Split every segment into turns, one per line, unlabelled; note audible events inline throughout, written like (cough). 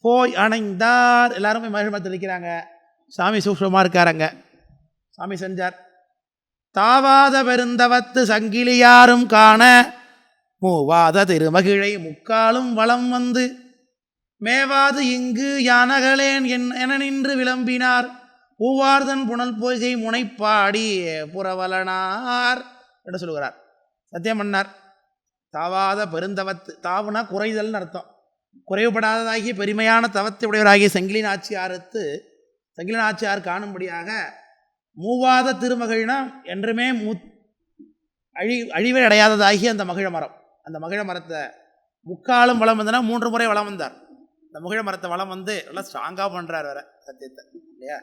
போய் அணைந்தார். எல்லாருமே மகிழ்மத்தில் இருக்கிறாங்க சாமி சூக்ஷமாக இருக்காரங்க. சாமி செஞ்சார். தாவாத பெருந்தவத்து சங்கிலியாரும் காண மூவாத திருமகிழை முக்காலும் வலம் வந்து மேவாது இங்கு யானகளேன் என் என நின்று விளம்பினார். பூவார்தன் புனல் பொய்கை முனைப்பாடி புறவலனார் என்று சொல்கிறார் சத்தியம் பண்ணார். தாவாத பெருந்தவத்து தாவுனா குறைதல்னு அர்த்தம். குறைவுபடாததாகிய பெருமையான தவத்தை உடையவராகிய செங்கிலின் ஆட்சியாரத்து செங்கிலின் ஆட்சியார் காணும்படியாக மூவாத திருமகிழ்னா என்றுமே மூ அழி அழிவை அடையாததாகிய அந்த மகிழ மரம். அந்த மகிழ மரத்தை முக்காலும் வளம் வந்தனா மூன்று முறை வளம் வந்தார். இந்த மகிழ மரத்தை வளம் வந்து நல்லா ஸ்ட்ராங்காக பண்ணுறார் வேற சத்தியத்தை இல்லையா?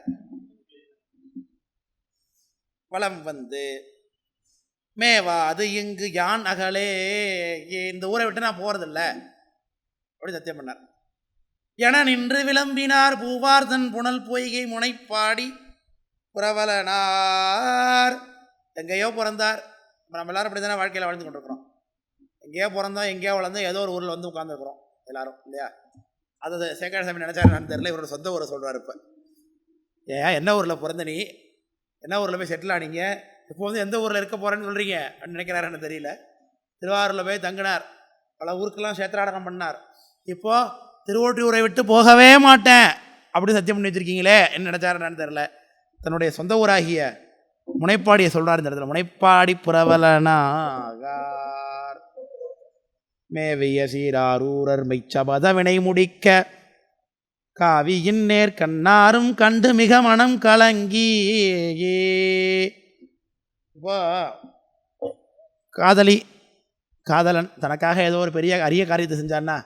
வளம் வந்து மேவா அது இங்கு யான் அகலே ஏ- இந்த ஊரை விட்டு நான் போகிறதில்ல அப்படி சத்தியம் பண்ணார். என நின்று விளம்பினார் பூவார்தன் புனல் பொய்கை முனைப்பாடி புரவலனார். எங்கேயோ பிறந்தார். நம்ம எல்லாரும் அப்படி தானே வாழ்க்கையில் வாழ்ந்து கொண்டிருக்கிறோம். எங்கேயோ பிறந்தோம் எங்கேயோ வளர்ந்தோம் ஏதோ ஒரு ஊரில் வந்து உட்காந்துருக்குறோம் எல்லாரும் இல்லையா? அது சேகரசாமி நினச்சார் நினச்சாரு தெரியல இவரோட சொந்த ஊரை சொல்கிறார் இப்போ. ஏன் என்ன ஊரில் பிறந்த நீ? என்ன ஊரில் போய் செட்டில் ஆனீங்க? இப்போ வந்து எந்த ஊரில் இருக்க போகிறேன்னு சொல்கிறீங்க அப்படின்னு நினைக்கிறாருன்னு தெரியல. திருவாரூரில் போய் தங்கினார். பல ஊருக்கெல்லாம் சேத்திராடகம் பண்ணார். இப்போ திருவோட்டியூரை விட்டு போகவே மாட்டேன். அப்படி சத்தியம் பண்ணி வச்சிருக்கீங்களே? என்ன நினைச்சாருன்னு தெரில தன்னுடைய சொந்த ஊராகிய முனைப்பாடியை சொல்கிறார் இந்த இடத்துல. முனைப்பாடி புரவலனாகார் மேவிய சீராரூரர் மெய்ச்சபத வினை முடிக்க காவியின் நேர் கண்ணாரும் கண்டு மிக மனம் கலங்கி இப்போ காதலி காதலன் தனக்காக ஏதோ ஒரு பெரிய அரிய காரியத்தை செஞ்சான்னா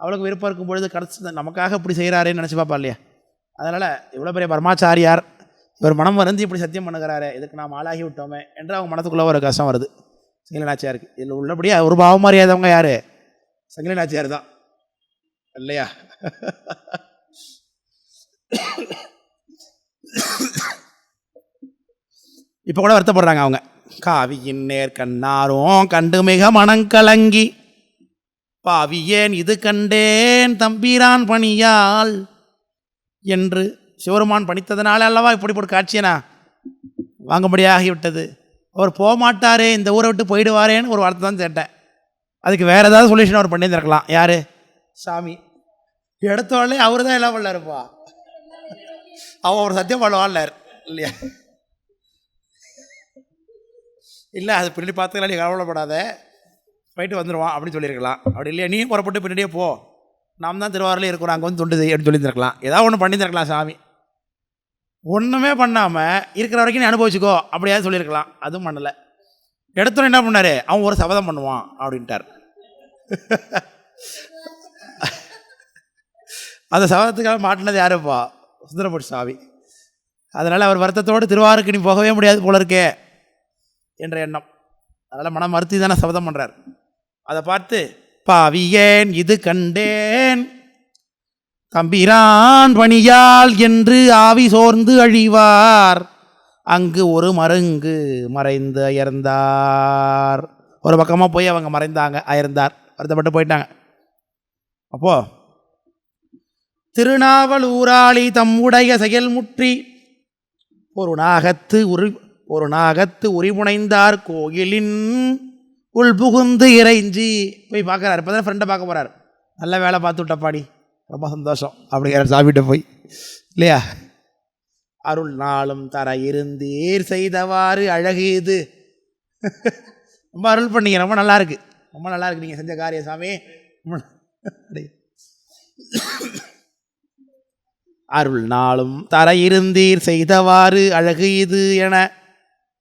அவளுக்கு விருப்பம் இருக்கும் பொழுது கிடச்சி நமக்காக இப்படி செய்கிறாரேன்னு நினச்சி பார்ப்பா இல்லையா? அதனால் இவ்வளோ பெரிய பரமாச்சாரியார் இவர் மனம் வருந்தி இப்படி சத்தியம் பண்ணுகிறாரு இதுக்கு நாம் ஆளாகி விட்டோமே என்று அவங்க மனத்துக்குள்ளே ஒரு கஷ்டம் வருது. சங்கிலநாச்சியாருக்கு. இதில் உள்ளபடியே ஒரு பாவம் அறியாதவங்க யார்? சங்கிலநாச்சியார் தான். இல்லையா? இப்போ கூட வருத்தப்படுறாங்க அவங்க. காவியின் நேர் கண்ணாரும் கண்டு மிக மனங்கலங்கி பாவியேன் இது கண்டேன் தம்பீரான் பணியால். என்று சிவருமான் பணித்ததனால அல்லவா இப்படிப்பட்ட காட்சியனா? வாங்கும்படியாகிவிட்டது. அவர் போகமாட்டாரே இந்த ஊரை விட்டு போயிடுவாரேன்னு ஒரு வார்த்தை தான் கேட்டேன். அதுக்கு வேறு ஏதாவது சொல்யூஷன் அவர் பண்ணியிருந்திருக்கலாம். யார்? சாமி. எடுத்தோடனே அவர் தான் எல்லாம் பண்ணாருப்பா. அவன் ஒரு சத்தியம் பண்ணுவாள்னார் இல்லையா? இல்லை அது பின்னாடி பார்த்துக்கலாம் நீ கவலைப்படாத. போயிட்டு வந்துடுவான் அப்படின்னு சொல்லியிருக்கலாம். அப்படி இல்லையா? நீ புறப்பட்டு பின்னாடியே போ. நாம் தான் திருவாரூரில் இருக்கிறோம் அங்கே வந்து தொண்டு செய்யன்னு சொல்லியிருந்திருக்கலாம். ஏதாவது ஒன்று பண்ணியிருந்திருக்கலாம் சாமி. ஒன்றுமே பண்ணாமல் இருக்கிற வரைக்கும் நீ அனுபவிச்சுக்கோ அப்படியாவது சொல்லியிருக்கலாம். அதுவும் பண்ணலை. எடுத்தோன்னு என்ன பண்ணார்? அவன் ஒரு சபதம் பண்ணுவான் அப்படின்ட்டார். அந்த சபதத்துக்காக மாட்டினது யாருப்பா? சுந்தரபுட் சாமி. அதனால் அவர் வருத்தத்தோடு திருவாரூருக்கு நீ போகவே முடியாது போல இருக்கே என்ற எண்ணம். அதனால் மனம் மறுத்தி தானே சபதம் பண்ணுறார் அதை பார்த்து பாவியேன் இது கண்டேன். தம்பிரான் பணியால் என்று ஆவி சோர்ந்து அழிவார். அங்கு ஒரு மருங்கு மறைந்து அயர்ந்தார். ஒரு பக்கமாக போய் அவங்க மறைந்தாங்க அயர்ந்தார். வருத்தப்பட்டு போயிட்டாங்க. அப்போ திருநாவலூராளி தம்முடைய செயல்முற்றி ஒரு நாகத்து உரி ஒரு நாகத்து உரிமுனைந்தார் கோயிலின் உள் புகுந்து இறைஞ்சி. போய் பார்க்குறாரு. இப்போ தான் ஃப்ரெண்டை பார்க்க போகிறார் நல்ல வேலை பார்த்து விட்டப்பாடி. ரொம்ப சந்தோஷம். அப்படிங்கிற சாமிகிட்ட போய். இல்லையா? அருள் நாளும் தர இருந்தீர் செய்தவாறு அழகு இது ரொம்ப அருள் பண்ணீங்க. ரொம்ப நல்லா இருக்கு. ரொம்ப நல்லா இருக்கு. நீங்கள் செஞ்ச காரிய சாமி. அருள் நாளும் தர இருந்தீர் செய்தவாறு அழகு இது என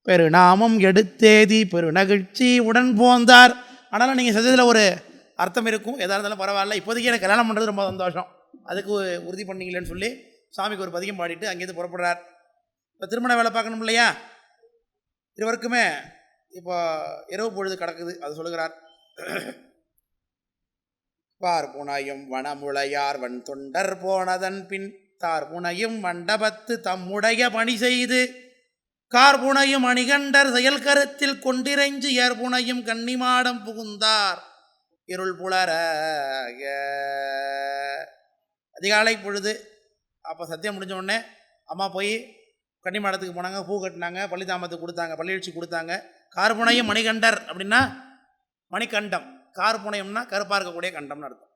பெருநாமம் எடுத்தேதி பெருநகிழ்ச்சி உடன் போந்தார் ஆனாலும் நீங்கள் செஞ்சதில் ஒரு அர்த்தம் இருக்கும். எதாக இருந்தாலும் பரவாயில்ல. இப்போதைக்கு எனக்கு கல்யாணம் பண்ணுறது ரொம்ப சந்தோஷம். அதுக்கு உறுதி பண்ணீங்களேன்னு சொல்லி சாமிக்கு ஒரு பதிகம் பாடிட்டு அங்கேருந்து புறப்படுறார். இப்போ திருமண வேலை பார்க்கணும் இல்லையா? இருவருக்குமே இப்போ இரவு பொழுது கிடக்குது. அது சொல்லுகிறார். பார் புனையும் வனமுளையார் வன் தொண்டர் போனதன் பின் தார் புனையும் மண்டபத்து தம்முடைய பணி செய்து கார்புனையும் அணிகண்டர் செயல் கருத்தில் கொண்டிரைஞ்சு ஏற்புனையும் கன்னிமாடம் புகுந்தார். இருள் புலர அதிகாலை பொழுது அப்போ சத்தியம் முடிஞ்ச உடனே அம்மா போய் கன்னிமாடத்துக்கு போனாங்க பூ கட்டினாங்க பள்ளித்தாமத்துக்கு கொடுத்தாங்க பள்ளியெழுச்சி கொடுத்தாங்க. கார்புனையும் மணிகண்டர் அப்படின்னா மணிகண்டம். கார்புனையம்னா கருப்பாக இருக்கக்கூடிய கண்டம்னு அர்த்தம்.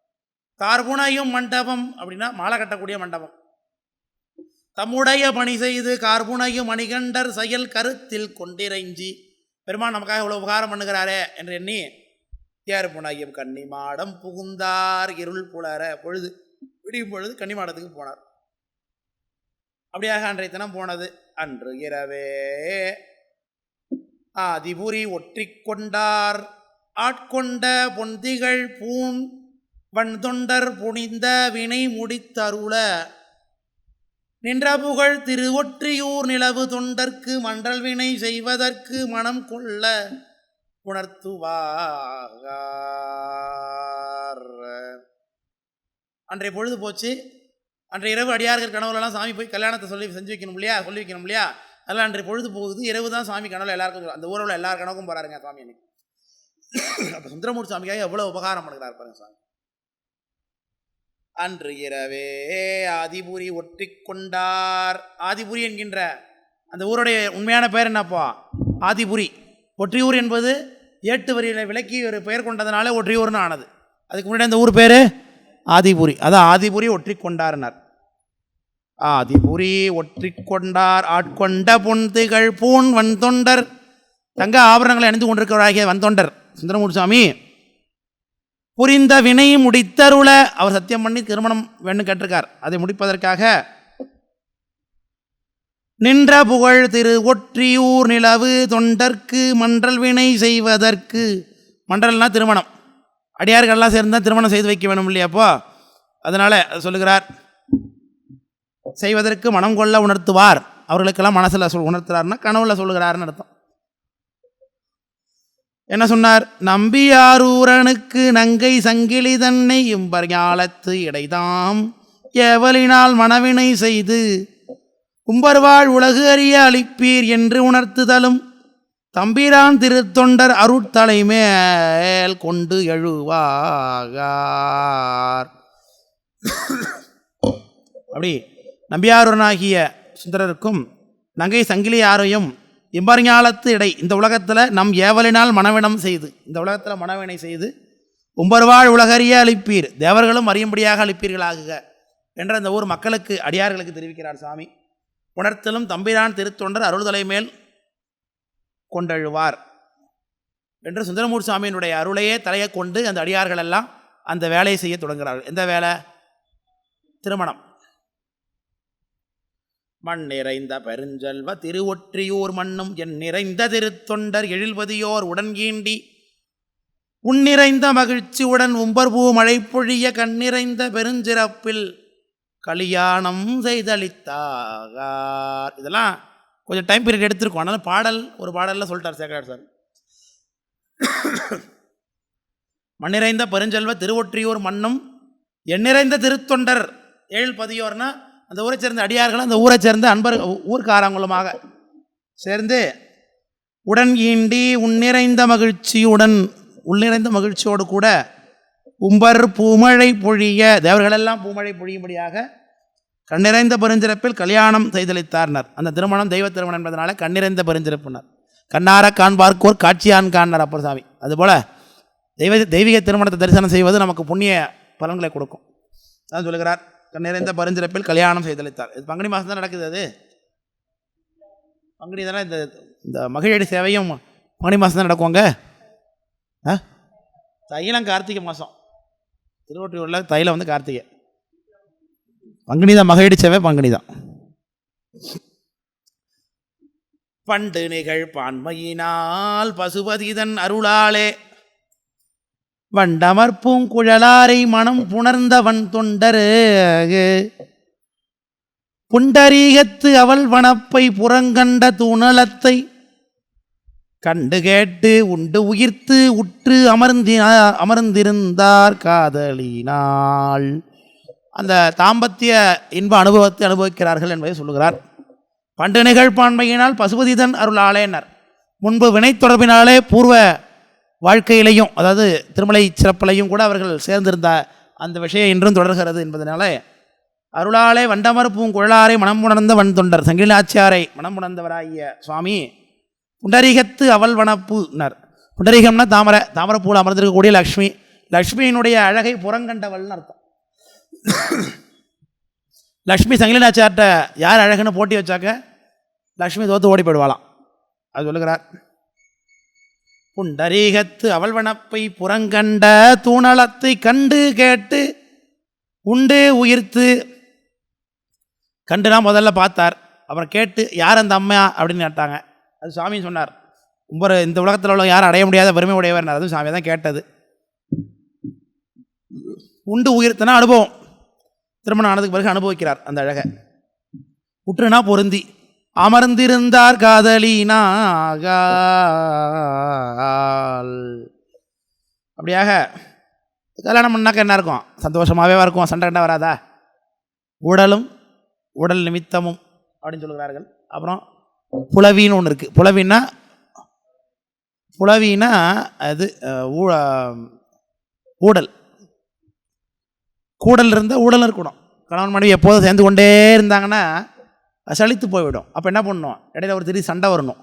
கார்புனையும் மண்டபம் அப்படின்னா மாலை கட்டக்கூடிய மண்டபம். தம்முடைய பணி செய்து கார்புனையும் மணிகண்டர் செயல் கருத்தில் கொண்டிறைஞ்சி. பெருமான் நமக்காக இவ்வளோ உபகாரம் பண்ணுகிறாரே என்று எண்ணி ஏறுபுனையும் கன்னிமாடம் புகுந்தார் இருள் புலர பொழுது விடியும் பொழுது கன்னி மாடத்துக்கு போனார். அப்படியாக அன்றைய தினம் போனது. அன்று இரவே ஆதிபுரி ஒற்றிக்கொண்டார் ஆட்கொண்ட பொந்திகள் பூண் வன் தொண்டர் புனிந்த வினை முடித்தருள நின்ற புகழ் திருவொற்றியூர் நிலவு தொண்டர்க்கு மன்றல் வினை செய்வதற்கு மனம் கொள்ள உணர்த்துவார். அன்றைய பொழுது போச்சு. அன்றைய இரவு அடியார்கள் கனவுலலாம் சாமி போய் கல்யாணத்தை சொல்லி செஞ்சு வைக்கணும் இல்லையா? சொல்லி வைக்கணும் இல்லையா? அதெல்லாம் அன்றைய பொழுது போகுது. இரவு தான் சாமி கனவுல எல்லாருக்கும் அந்த ஊரில் எல்லார் கனவுக்கும் போகிறாருங்க சாமி அன்னைக்கு. அப்போ சுந்தரமூர்த்தி சாமிக்காக எவ்வளோ உபகாரம் பண்ணுறாரு பாருங்க சாமி. அன்று இரவே ஆதிபுரி ஒற்றி கொண்டார் ஆதிபுரி என்கின்ற அந்த ஊருடைய உண்மையான பெயர் என்னப்பா? ஆதிபுரி. ஒற்றியூர் என்பது ஏட்டு வரியில் விலக்கி ஒரு பெயர் கொண்டதுனால ஒற்றியூர்னு ஆனது. அதுக்கு முன்னாடி அந்த ஊர் பேர்? ஆதிபுரி. அதான் ஆதிபுரி ஒற்றி கொண்டார்னார் ஆதிபுரி ஒற்றி கொண்டார் ஆட்கொண்ட கல்பூன் வன் தொண்டர். தங்க ஆபரணங்களை அணிந்து கொண்டிருக்கிறவராகிய வன்தொண்டர் சுந்தரமூர்த்தி சுவாமி புரிந்த வினை முடித்தருள. அவர் சத்தியம் பண்ணி திருமணம் வேணும் கேட்டிருக்கார். அதை முடிப்பதற்காக நின்ற புகழ் திரு ஒற்றியூர் நிலவு தொண்டர்க்கு மன்றல் வினை செய்வதற்கு. மன்றல்னா திருமணம். அடியார்கள்லாம் சேர்ந்தால் திருமணம் செய்து வைக்க வேணும் இல்லையாப்போ அதனால் சொல்லுகிறார். செய்வதற்கு மனம் கொள்ள உணர்த்துவார். அவர்களுக்கெல்லாம் மனசில் சொல் உணர்த்துறாருன்னா கனவுல சொல்லுகிறாருன்னு அர்த்தம். என்ன சொன்னார்? நம்பியாரூரனுக்கு நங்கை சங்கிலி தன்னை இம்பர்ஞாலத்து இடைதாம். எவலினால் மனவினை செய்து கும்பர்வாழ் உலகு அறிய அளிப்பீர் என்று உணர்த்துதலும் தம்பிரான் திருத்தொண்டர் அருட்தலைமேல் கொண்டு எழுவாகார். அப்படி நம்பியாரூரனாகிய சுந்தரருக்கும் நங்கை சங்கிலி யாரையும் இம்பர்ஞாலத்து இடை இந்த உலகத்தில் நம் ஏவலினால் மனவினம் செய்து இந்த உலகத்தில் மனவினை செய்து உம்பர்வாழ் உலகறிய அளிப்பீர். தேவர்களும் அறியும்படியாக அளிப்பீர்களாகுக என்ற இந்த ஊர் மக்களுக்கு அடியார்களுக்கு தெரிவிக்கிறார் சாமி உணர்த்தலும் தம்பிரான் திருத்தொண்டர் அருள்தலை மேல் கொண்டழுவார் என்று சுந்தரமூர் சாமியினுடைய அருளையே தலையை கொண்டு அந்த அடியார்கள் எல்லாம் அந்த வேலையை செய்ய தொடங்குகிறார்கள். எந்த வேலை? திருமணம். மண் நிறைந்த பெருஞ்செல்வ திருவொற்றியூர் மண்ணும் என் நிறைந்த திருத்தொண்டர் எழில்வதியோர் உடன் கீண்டி. உன்னிறைந்த மகிழ்ச்சியுடன் உம்பர்பூ மழை பொழிய கண்ணிறைந்த பெருஞ்சிறப்பில் கல்யாணம் செய்தளித்தாகார். இதெல்லாம் கொஞ்சம் டைம் பீரியட் எடுத்திருக்கோம். அதனால் பாடல் ஒரு பாடலில் சொல்லிட்டார் சேகரார் சார். மண்ணிறைந்த பெருஞ்செல்வ திருவொற்றியூர் மண்ணும் எண்ணிறைந்த திருத்தொண்டர் ஏழு பதியோர்னா அந்த ஊரை சேர்ந்த அடியார்கள் அந்த ஊரை சேர்ந்த அன்பர் ஊர்க்காரங்களுமாக சேர்ந்து உடன் ஈண்டி உன்னிறைந்த மகிழ்ச்சியுடன் உள்நிறைந்த மகிழ்ச்சியோடு கூட உம்பர் பூமழை பொழிய தேவர்களெல்லாம் பூமழை பொழியும்படியாக கண்ணிறைந்த பெருஞ்சிறப்பில் கல்யாணம் செய்தளித்தார்னர். அந்த திருமணம் தெய்வ திருமணம் என்பதனால கண்ணிறைந்த பெருஞ்சிறப்புனர். கண்ணார காண்பார்க்கோர் காட்சியான் காண்னர் அப்பர் சாமி. அதுபோல் தெய்வ தெய்வீக திருமணத்தை தரிசனம் செய்வது நமக்கு புண்ணிய பலன்களை கொடுக்கும். அதான் சொல்லுகிறார். நிறைந்த பரிந்துரைப்பில் கல்யாணம் செய்தளித்தார். இது பங்குனி மாதம் தான் நடக்குது அது. பங்குனி தானே இந்த இந்த மகிழடி சேவையும் பங்குனி மாதம் தான் நடக்குவாங்க ஆ? தைலம் கார்த்திகை மாதம் திருவொற்றியூரில் தைலம் வந்து கார்த்திகை. பங்குனி தான் மகிழடி சேவை பங்குனி தான். பண்டு நிகழ் பான்மையினால் பசுபதிதன் அருளாலே வண்டமர்ப்பும் குழலாரை மனம் புணர்ந்தவன் தொண்டரு. புண்டரீகத்து அவள் வனப்பை புறங்கண்ட துணலத்தை கண்டு கேட்டு உண்டு உயிர்த்து உற்று அமர்ந்தினா அமர்ந்திருந்தார் காதலினாள். அந்த தாம்பத்திய இன்ப அனுபவத்தை அனுபவிக்கிறார்கள் என்பதை சொல்லுகிறார். பண்டு நிகழ்பான்மையினால் பசுபதிதன் அருளாலேனர் முன்பு வினை தொடர்பினாலே பூர்வ வாழ்க்கையிலையும் அதாவது திருமலை சிறப்பிலையும் கூட அவர்கள் சேர்ந்திருந்த அந்த விஷயம் இன்றும் தொடர்கிறது என்பதனால அருளாலே வண்டமறுப்பும் குழலாரை மனமுணர்ந்த வன் தொண்டர் சங்கிலாச்சியாரை மனமுணர்ந்தவராகிய சுவாமி புண்டரீகத்து அவல் வனப்புனர். புண்டரீகம்னா தாமரை தாமரைப்பூவில் அமர்ந்திருக்கக்கூடிய லக்ஷ்மி. லக்ஷ்மியினுடைய அழகை புறங்கண்டவள்னு அர்த்தம். லக்ஷ்மி சங்கிலினாச்சார்கிட்ட யார் அழகுன்னு போட்டி வச்சாக்க லக்ஷ்மி தோத்து ஓடி போயிடுவாளாம். அது சொல்லுகிறார். புண்டரீகத்து அவள்வனப்பை புறங்கண்ட தூணலத்தை கண்டு கேட்டு உண்டு உயிர்த்து. கண்டுனா முதல்ல பார்த்தார். அப்புறம் கேட்டு யார் அந்த அம்மா? அப்படின்னு கேட்டாங்க. அது சாமி சொன்னார். ரொம்ப இந்த உலகத்தில் உள்ள யாரும் அடைய முடியாத பெருமை உடையவர் அதுவும் சாமி தான் கேட்டது. உண்டு உயிர்த்தனா அனுபவம். திருமணம் ஆனதுக்கு பிறகு அனுபவிக்கிறார் அந்த அழகை. உற்றுனா பொருந்தி. அமர்ந்திருந்தார் காதலினாக அப்படியாக கல்யாணம் பண்ணாக்க என்ன இருக்கும்? சந்தோஷமாகவே இருக்கும் சண்டை கண்டா வராதா? உடலும் உடல் நிமித்தமும் அப்படின்னு சொல்லுகிறார்கள். அப்புறம் புலவின்னு ஒன்று இருக்குது புலவின்னா புலவின்னா அது ஊ- ஊடல். கூடல் இருந்தால் ஊடல் இருக்கணும். கணவன் மனைவி எப்போதும் சேர்ந்து கொண்டே இருந்தாங்கன்னா சளித்து போய்விடும். அப்போ என்ன பண்ணணும் இடையில ஒரு திடீர் சண்டை வரணும்.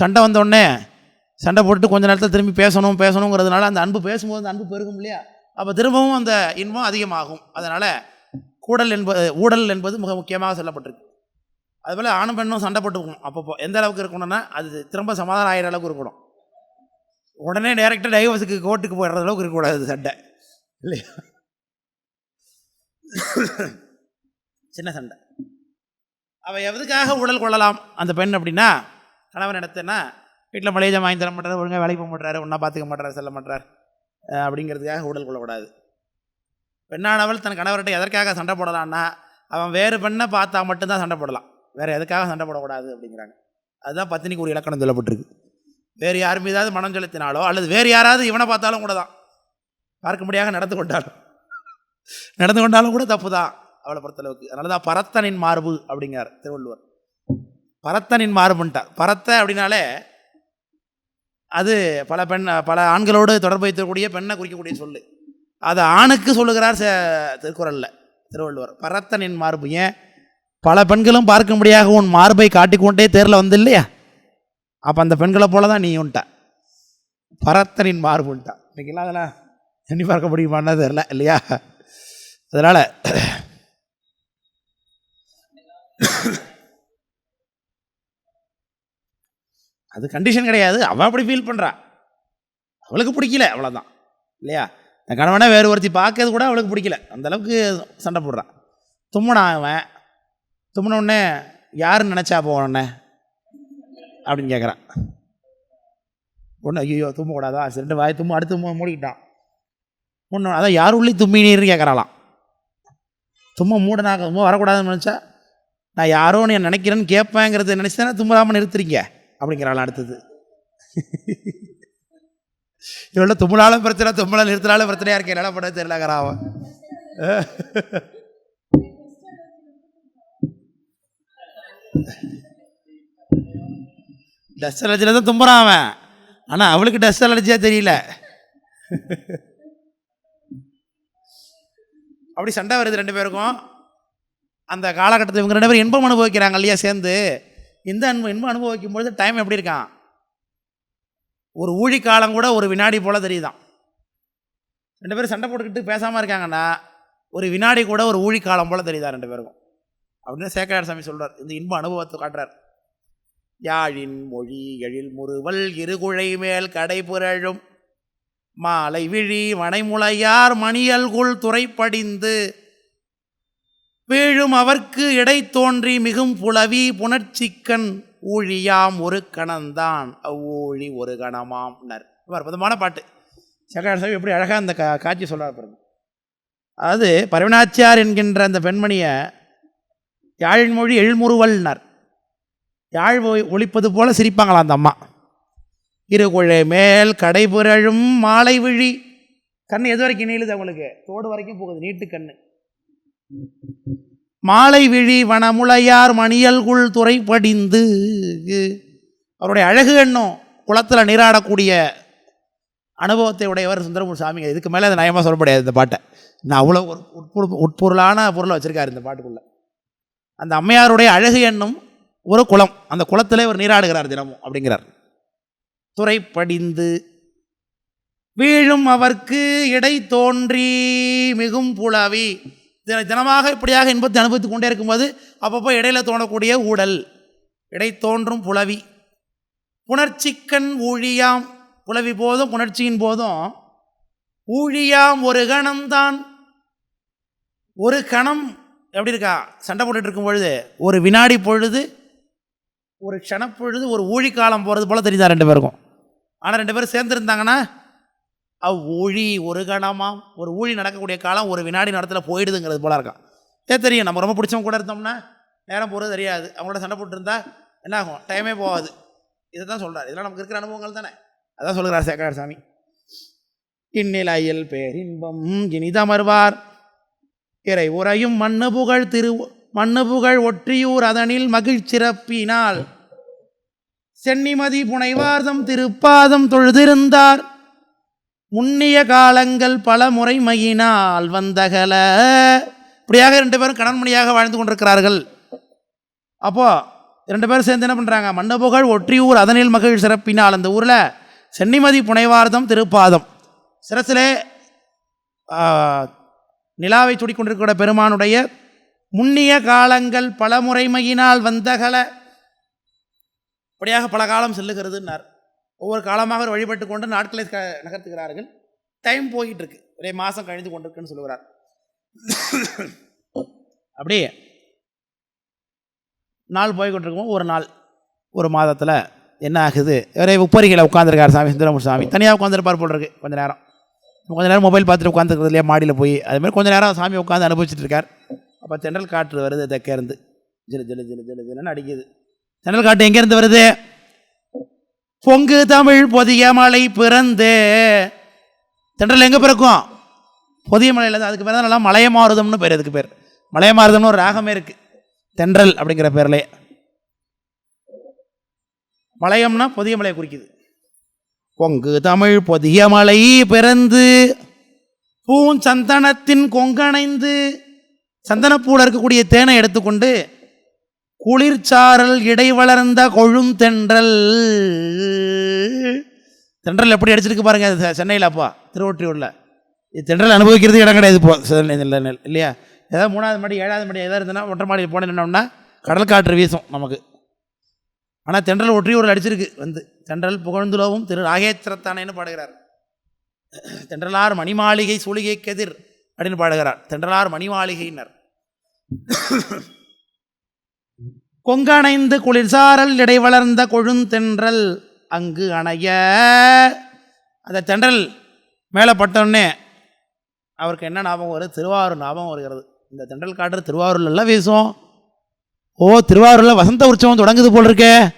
சண்டை வந்தோடனே சண்டை போட்டுட்டு கொஞ்ச நேரத்தில் திரும்பி பேசணும் பேசணுங்கிறதுனால அந்த அன்பு பேசும்போது அந்த அன்பு பெருகும் இல்லையா? அப்போ திரும்பவும் அந்த இன்பம் அதிகமாகும். அதனால் கூடல் என்பது ஊடல் என்பது மிக முக்கியமாக சொல்லப்பட்டிருக்கு. அதுபோல் ஆணும் பெண்ணும் சண்டை போட்டுக்கணும். அப்பப்போ எந்த அளவுக்கு இருக்கணும்னா அது திரும்ப சமாதானம் ஆகிற அளவுக்கு இருக்கணும். உடனே டைரெக்டாக டைவர்ஸுக்கு கோர்ட்டுக்கு போயிடுற அளவுக்கு இருக்கக்கூடாது சண்டை. இல்லையா? சின்ன சண்டை. அவள் எதுக்காக உடல் கொள்ளலாம்? அந்த பெண் அப்படின்னா கணவன் இடத்துனா வீட்டில் மளிகை வாங்கி தர மாட்டார் ஒழுங்காக வேலைக்கு போக மாட்டாரு ஒன்றா பார்த்துக்க மாட்டார் செல்ல மாட்டார். அப்படிங்கிறதுக்காக உடல் கொள்ளக்கூடாது. பெண்ணானவள் தன் கணவர்கிட்ட எதற்காக சண்டை போடலான்னா அவன் வேறு பெண்ணை பார்த்தா மட்டும்தான் சண்டை போடலாம். வேறு எதுக்காக சண்டை போடக்கூடாது அப்படிங்கிறாங்க. அதுதான் பத்தினிக்கு ஒரு இலக்கணம் சொல்லப்பட்டிருக்கு. வேறு யார் மீதாவது மனம் செலுத்தினாலோ அல்லது வேறு யாராவது இவனை பார்த்தாலும் கூட தான் பார்க்கும்படியாக நடந்து கொண்டாலும். நடந்து கொண்டாலும் கூட தப்பு தான் அவளை பொறுத்தளவுக்கு அதனால தான் பரத்தனின் மார்பு அப்படிங்கிறார் திருவள்ளுவர். பரத்தனின் மார்புன்ட்டார் பரத்த அப்படின்னாலே அது பல பெண் பல ஆண்களோடு தொடர்பு வைத்திருக்கக்கூடிய பெண்ணை குறிக்கக்கூடிய சொல்லு. அதை ஆணுக்கு சொல்லுகிறார் ச- திருக்குறளில் திருவள்ளுவர். பரத்தனின் மார்பு ஏன்? பல பெண்களும் பார்க்கும்படியாக உன் மார்பை காட்டிக்கொண்டே தேரில் வந்து இல்லையா அப்போ அந்த பெண்களை போல தான் நீ உன்ட்ட பரத்தனின் மார்புன்ட்டான் இன்றைக்கெல்லாம் அதெல்லாம் எண்ணி பார்க்க முடியுமான்னு தெரில இல்லையா? அதனால் (coughs) அது கண்டிஷன் கிடையாது. அவள் அப்படி ஃபீல் பண்ணுறா அவளுக்கு பிடிக்கல அவ்வளோதான் இல்லையா? இந்த கணவனை வேறு ஒருத்தி பார்க்கறது கூட அவளுக்கு பிடிக்கல. அந்தளவுக்கு சண்டை போடுறான் தும்முனா அவன். தும்முனோடனே யாருன்னு நினச்சா போனே அப்படின்னு கேட்குறான் ஒன்று ஐயோ தும்மக்கூடாதா சரி ரெண்டு வாய் தும்மு அடுத்து மூடிக்கிட்டான். ஒன்று அதான் யார் உள்ளே தும்மினீர்னு கேட்குறாளாம் தும்ம மூடனாக தும்ம வரக்கூடாதுன்னு நினச்சா நான் யாரோ நீ நினைக்கிறேன்னு கேட்பேங்கிறத நினச்சி தும்முறாமல் நிறுத்துறீங்க? அப்படிங்கிறாள் அடுத்தது. இவ்வளோ தும்பலாலும் பிரச்சனை தும்மலை நிறுத்தினாலும் பிரச்சனையாக இருக்கேன் என்ன பண்ண தெரியலங்கிறா அவன். டஸ்ட் அலர்ஜியில் தான் தும்புறான் அவன். ஆனால் அவளுக்கு டஸ்ட் அலர்ஜியாக தெரியல. அப்படி சண்டை வருது ரெண்டு பேருக்கும். அந்த காலகட்டத்தில் இவங்க ரெண்டு பேரும் இன்பம் அனுபவிக்கிறாங்க இல்லையா சேர்ந்து? இந்த அன்பு இன்பம் அனுபவிக்கும் பொழுது டைம் எப்படி இருக்கான்? ஒரு ஊழி காலம் கூட ஒரு வினாடி போல் தெரியுதான். ரெண்டு பேரும் சண்டை போட்டுக்கிட்டு பேசாமல் இருக்காங்கன்னா ஒரு வினாடி கூட ஒரு ஊழி காலம் போல் தெரியுதா ரெண்டு பேருக்கும்? அப்படின்னு சேக்கரார் சாமி சொல்கிறார் இந்த இன்ப அனுபவத்தை காட்டுறார். யாழின் மொழி எழில் முறுவல் இருகுழை மேல் கடை புரழும். மாலை விழி வனைமுளையார் மணியல்குள் துறைப்படிந்து வீழும் அவர்க்கு இடை தோன்றி மிகும் புலவி புணர்ச்சிக்கண் ஊழியாம் ஒரு கணந்தான். அவ்வூழி ஒரு கணமாம் நர் அற்புதமான பாட்டு. சக்கர எப்படி அழகாக அந்த கா காட்சி சொல்கிறார் பாருங்க. அதாவது பரவனாச்சியார் என்கின்ற அந்த பெண்மணியை யாழ்மொழி மொழி எழ்முறுவல்னர் யாழ் ஒழிப்பது போல சிரிப்பாங்களாம் அந்த அம்மா. இருகுழை மேல் கடைபுரழும் மாலை விழி. கண் எது வரைக்கும் நீளுது அவங்களுக்கு? தோடு வரைக்கும் போகுது நீட்டு கண்ணு. மாலை விழி வனமுளையார் மணியல்குள் துறை படிந்து அவருடைய அழகு எண்ணம் குளத்தில் நீராடக்கூடிய அனுபவத்தை உடையவர் சுந்தரமூர் சாமிங்க. இதுக்கு மேலே அது நயமாக சொல்ல முடியாது இந்த பாட்டை. நான் அவ்வளோ ஒரு உட்பொரு உட்பொருளான பொருளை வச்சுருக்காரு இந்த பாட்டுக்குள்ளே. அந்த அம்மையாருடைய அழகு என்னும் ஒரு குளம். அந்த குளத்திலே ஒரு நீராடுகிறார் தினமும் அப்படிங்கிறார். துறை படிந்து வீழும் அவர்க்கு இடை தோன்றி மிகும் புலவி. தின தினமாக இப்படியாக இன்பத்தை அனுபவித்துக் கொண்டே இருக்கும்போது அப்பப்போ இடையில தோணக்கூடிய ஊடல் இடை தோன்றும் புலவி. புணர்ச்சிக்கண் ஊழியாம் புலவி போதும் புணர்ச்சியின் போதும். ஊழியாம் ஒரு கணம்தான் ஒரு கணம் எப்படி இருக்கா? சண்டை போட்டுட்டு இருக்கும் பொழுது ஒரு வினாடி பொழுது ஒரு க்ஷணப்பொழுது ஒரு ஊழிக்காலம் போகிறது போல் தெரியுதா ரெண்டு பேருக்கும்? ஆனால் ரெண்டு பேரும் சேர்ந்துருந்தாங்கன்னா அவ்வூழி ஒரு கணமாக ஒரு ஊழி நடக்கக்கூடிய காலம் ஒரு வினாடி நேரத்தில் போயிடுதுங்கிறது போல இருக்கான். ஏ தெரியும். நம்ம ரொம்ப பிடிச்சவங்க கூட இருந்தோம்னா நேரம் போகிறது தெரியாது. அவங்களோட சண்டை போட்டுருந்தா என்ன ஆகும்? டைமே போகாது. இதை தான் சொல்கிறார் இதெல்லாம் நமக்கு இருக்கிற அனுபவங்கள் தானே. அதான் சொல்கிறார் சேக்கரார் சாமி. இந்நிலையில் பேரின்பம் இனிதமர்வார். இறை உரையும் மண்ணு புகழ் திரு மண்ணு புகழ் ஒற்றியூர் அதனில் மகிழ்ச்சிறப்பினால். சென்னிமதி புனைவார்தம் திருப்பாதம் தொழுதிருந்தார். முன்னிய காலங்கள் பல முறைமையினால் வந்தகல. இப்படியாக ரெண்டு பேரும் கணன்மணியாக வாழ்ந்து கொண்டிருக்கிறார்கள். அப்போது ரெண்டு பேரும் சேர்ந்து என்ன பண்ணுறாங்க மண்டபுகழ் ஒற்றியூர் அதனில் மகிழ் சிறப்பினால் அந்த ஊரில் சென்னிமதி புனைவார்தம் திருப்பாதம். சிரசிலே நிலாவை துடிக்கொண்டிருக்கிற பெருமானுடைய முன்னிய காலங்கள் பல முறைமையினால் வந்தகல. இப்படியாக பல காலம் செல்லுகிறதுன்னார். ஒவ்வொரு காலமாக அவர் வழிபட்டு கொண்டு நாட்களை க நகர்த்துகிறார்கள். டைம் போயிட்டு இருக்கு ஒரே மாதம் கழிந்து கொண்டிருக்குன்னு சொல்லுகிறார். அப்படியே நாள் போய்கொண்டிருக்கும் ஒரு நாள் ஒரு மாதத்தில் என்ன ஆகுது? ஒரே உப்பரிகளை உட்காந்துருக்கார் சாமி சுந்தரமூர் சாமி. தனியாக உட்காந்துருப்பார் போல் இருக்கு கொஞ்சம் நேரம். கொஞ்ச நேரம் மொபைல் பார்த்துட்டு உட்காந்துருக்கிறது இல்லையா? மாடியில் போய். அதுமாதிரி கொஞ்சம் நேரம் சாமி உட்காந்து அனுபவிச்சுட்டு இருக்கார். அப்போ தென்றல் காற்று வருது தெற்கேருந்து. ஜிலு ஜிலு ஜிலு ஜிலு ஜிலுன்னு அடிக்குது. தென்றல் காற்று எங்கேருந்து வருது? பொங்கு தமிழ் பொதிய மலை பிறந்து. தென்றல் எங்கே பிறக்கும்? பொதிய மலையில் தான். அதுக்கு பேர் தான் நல்லா மலையமாருதம்னு பேர் அதுக்கு பேர். மலையமாருதம்னு ஒரு ராகமே இருக்குது தென்றல் அப்படிங்கிற பேர்லே. மலையம்னா பொதிய மலையை குறிக்குது. பொங்கு தமிழ் பொதிய மலை பிறந்து பூஞ்சந்தனத்தின் கொங்கணைந்து சந்தனப்பூவில் இருக்கக்கூடிய தேனை எடுத்துக்கொண்டு குளிர்ச்சாரல் இடை வளர்ந்த கொழுந்தென்றல் தென்றல் எப்படி அடிச்சிருக்கு பாருங்க அது சென்னையில் அப்பா திருவொற்றியூரில். இது தென்றல் அனுபவிக்கிறது இடம் கிடையாது இப்போ இல்லையா? ஏதாவது மூணாவது மாடி ஏழாவது மாடி ஏதாவது இருந்ததுன்னா ஒற்றை மாடியில் போனோம்னா கடல் காற்று வீசும் நமக்கு. ஆனால் தென்றல் ஒற்றியூரில் அடிச்சிருக்கு வந்து. தென்றல் புகழ்ந்துலவும் திரு ராகேத்திரத்தானேன்னு பாடுகிறார். தென்றலார் மணிமாளிகை சூளிகை கெதிர் அப்படின்னு பாடுகிறார். தென்றலார் மணிமாளிகையினர். கொங்கணைந்து குளிர்சாரல் இடை வளர்ந்த கொழுந்தென்றல் அங்கு அணைய. அந்த தென்றல் மேலே பட்டோடனே அவருக்கு என்ன ஞாபகம் வருது? திருவாரூர் ஞாபகம் வருகிறது. இந்த தென்றல் காற்று திருவாரூர்லாம் வீசும் ஓ திருவாரூரில் வசந்த உற்சவம் தொடங்குது போல் இருக்கே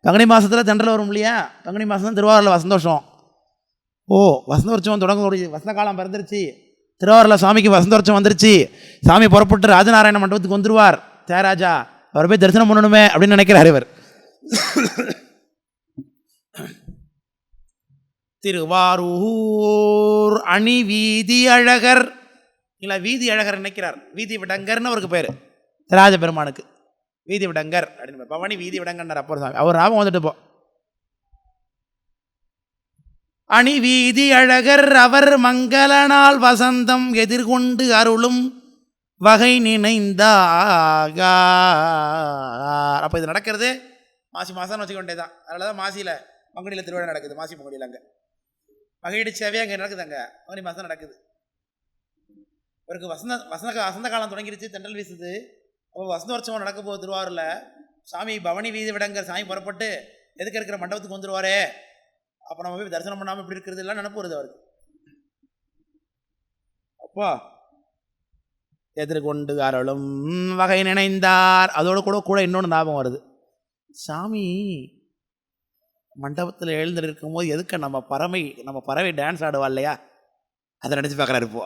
பங்குனி மாதத்தில் தென்றல் வரும் இல்லையா? பங்குனி மாதம் திருவாரூரில் வசந்தோஷம். ஓ வசந்த உற்சவம் தொடங்கக்கூடிய வசந்த காலம் பிறந்துருச்சு. திருவாரூரில் சாமிக்கு வசந்த உற்சவம் வந்துருச்சு. சாமி புறப்பட்டு ராஜநாராயண மண்டபத்துக்கு வந்துருவார். தேராஜா. அவர் போய் தரிசனம் பண்ணணுமே அப்படின்னு நினைக்கிறார் இவர். திருவாரூர் அணி வீதி அழகர். இல்லை வீதி அழகர் நினைக்கிறார். வீதி விடங்கர்னு அவருக்கு பேர். ராஜ பெருமானுக்கு வீதி விடங்கர் அப்படின்னு பேர். பவானி வீதி விடங்கன்னார் அப்போ சாமி. அவர் ஞாபகம் வந்துட்டு போ. அணி வீதி அழகர் அவர் மங்களனால் வசந்தம் எதிர்கொண்டு அருளும் வகை நினைந்தாக. அப்போ இது நடக்கிறது மாசி மாதம்னு வச்சுக்க தான் அதனால தான் மாசியில் பங்குனியில் திருவிழா நடக்குது மாசி பங்குனியில் அங்கே. வகையீடு சேவையாக அங்கே நடக்குது அங்கே. பங்குனி மாதம் நடக்குது. இவருக்கு வசந்த வசந்த வசந்த காலம் தொடங்கிடுச்சு தென்றல் வீசுது. அப்போ வசந்த உற்சவம் நடக்க போகுது திருவாரூரில். சாமி பவனி வீதி விடங்கிற சாமி புறப்பட்டு எதுக்கு இருக்கிற மண்டபத்துக்கு வந்துருவாரே? அப்போ நம்ம போய் தரிசனம் பண்ணாமல் இப்படி இருக்கிறது எல்லாம் நினப்பு வருது அவருக்கு. அப்பா எதிர்கொண்டு அருளும் வகை நினைந்தார். அதோடு கூட கூட இன்னொன்று ஞாபகம் வருது. சாமி மண்டபத்தில் எழுந்திருக்கும் போது எதுக்கு நம்ம பறவை நம்ம பறவை டான்ஸ் ஆடுவா இல்லையா? அதை நினச்சி பார்க்குறாரு இப்போ.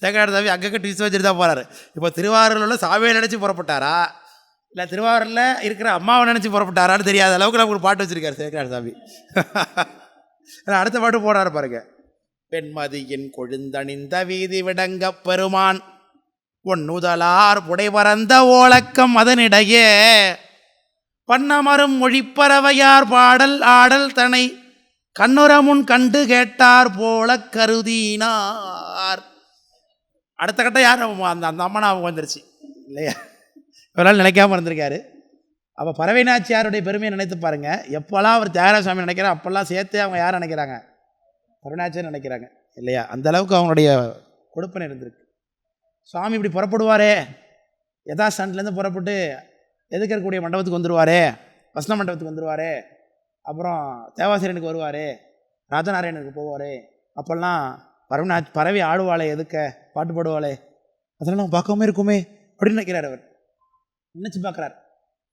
சேகராட சாமி அங்கங்கே ட்விஸ்ட் வச்சுட்டு தான் போகிறாரு இப்போ திருவாரூரில் உள்ள சாமியை நினச்சி புறப்பட்டாரா? இல்லை திருவாரூரில் இருக்கிற அம்மாவை நினச்சி புறப்பட்டாரான்னு தெரியாத அளவுக்கு நமக்கு பாட்டு வச்சுருக்காரு சேகராட சாமி. அடுத்த பாட்டு போடுறாரு பாருங்க. பெண்மதியின் கொழுந்தணிந்த வீதி விடங்கப் பெருமான் ஒன்னுதலார் புடைபறந்த ஓலக்கம் அதனிடையே பண்ணமரும் மொழிப்பறவையார் பாடல் ஆடல் தனை கண்ணுரமுன் கண்டு கேட்டார் போல கருதினார். அடுத்த கட்டம் யார் அந்த அந்த அம்மா ஞாபகம் வந்துருச்சு. இல்லையா? இவரால் நினைக்காமல் இருந்திருக்காரு. அப்போ பறவை நாச்சியாருடைய பெருமையை நினைத்து பாருங்கள் எப்போல்லாம் அவர் தியாகராஜ சுவாமி நினைக்கிறார் அப்போல்லாம் சேர்த்து அவங்க யார் நினைக்கிறாங்க? பறவைநாச்சியார் நினைக்கிறாங்க. இல்லையா? அந்த அளவுக்கு அவங்களுடைய கொடுப்பனை இருந்திருக்கு. சுவாமி இப்படி புறப்படுவாரே? யதா ஸ்டாண்ட்லேருந்து புறப்பட்டு எதுக்கு இருக்கக்கூடிய மண்டபத்துக்கு வந்துடுவாரே வசன மண்டபத்துக்கு வந்துடுவாரே அப்புறம் தேவாசிரியனுக்கு வருவார்? ராஜநாராயணனுக்கு போவார்? அப்போல்லாம் பறவை பறவை ஆடுவாளே எதுக்க? பாட்டு பாடுவாளே? அதெல்லாம் நம்ம பார்க்காம இருக்குமே? அப்படின்னு நினைக்கிறார் அவர். நினச்சி பார்க்குறார்.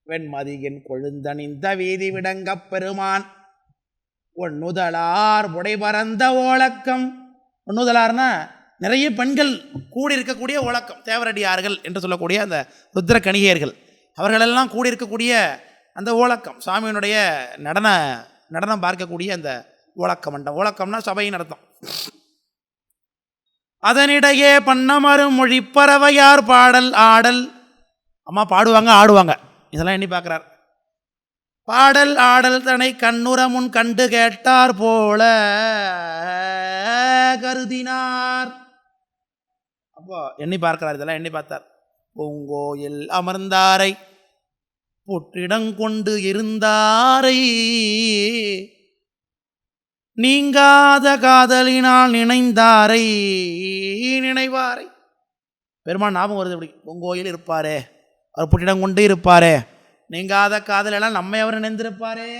வெண்மதியின் கொழுந்தணிந்த வீதி விடங்க பெருமான் ஒன்னுதலார் உடைபரந்த பறந்த ஓலக்கம். நிறைய பெண்கள் கூடி இருக்கக்கூடிய ஓலக்கம். தேவரடியார்கள் என்று சொல்லக்கூடிய அந்த ருத்ர கணிகையர்கள் அவர்களெல்லாம் கூடி இருக்கக்கூடிய அந்த ஓலக்கம். சாமியினுடைய நடன நடனம் பார்க்கக்கூடிய அந்த ஓழக்கம் மண்டம் ஓலக்கம்னா சபையின் அர்த்தம். அதனிடையே பண்ணமரும் மொழிப்பறவையார் பாடல் ஆடல். அம்மா பாடுவாங்க ஆடுவாங்க. இதெல்லாம் எண்ணி பார்க்குறார். பாடல் ஆடல் தனை கண்ணுரமுன் கண்டு கேட்டார் போல கருதினார். அப்போ எண்ணி பார்க்கிறார் இதெல்லாம் எண்ணி பார்த்தார். பூங்கோயில் அமர்ந்தாரை பொற்றிடங்கொண்டு இருந்தாரை. நீங்காத காதலினால் நினைந்தாரை நினைவாரை. பெருமாள் ஞாபகம் வருது இப்படி பொங்கோயில் இருப்பாரே அவர் புற்றிடம் கொண்டு இருப்பாரே. நீங்காத காதலெல்லாம் நம்மை அவர் நினைந்திருப்பாரே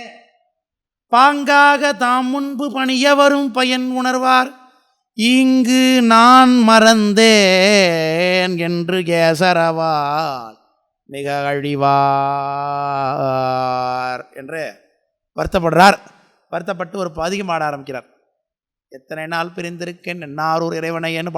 பாங்காக தாம் முன்பு பணிய வரும் பயன் உணர்வார். இங்கு நான் மறந்தேன் என்று கேசரவால் மிக அழிவார் என்று வருத்தப்படுறார். வருத்தப்பட்டு ஒரு பதிகம் ஆட ஆரம்பிக்கிறார். எத்தனை நாள் பிரிந்திருக்கேன் என்னாரூர் இறைவனை என்று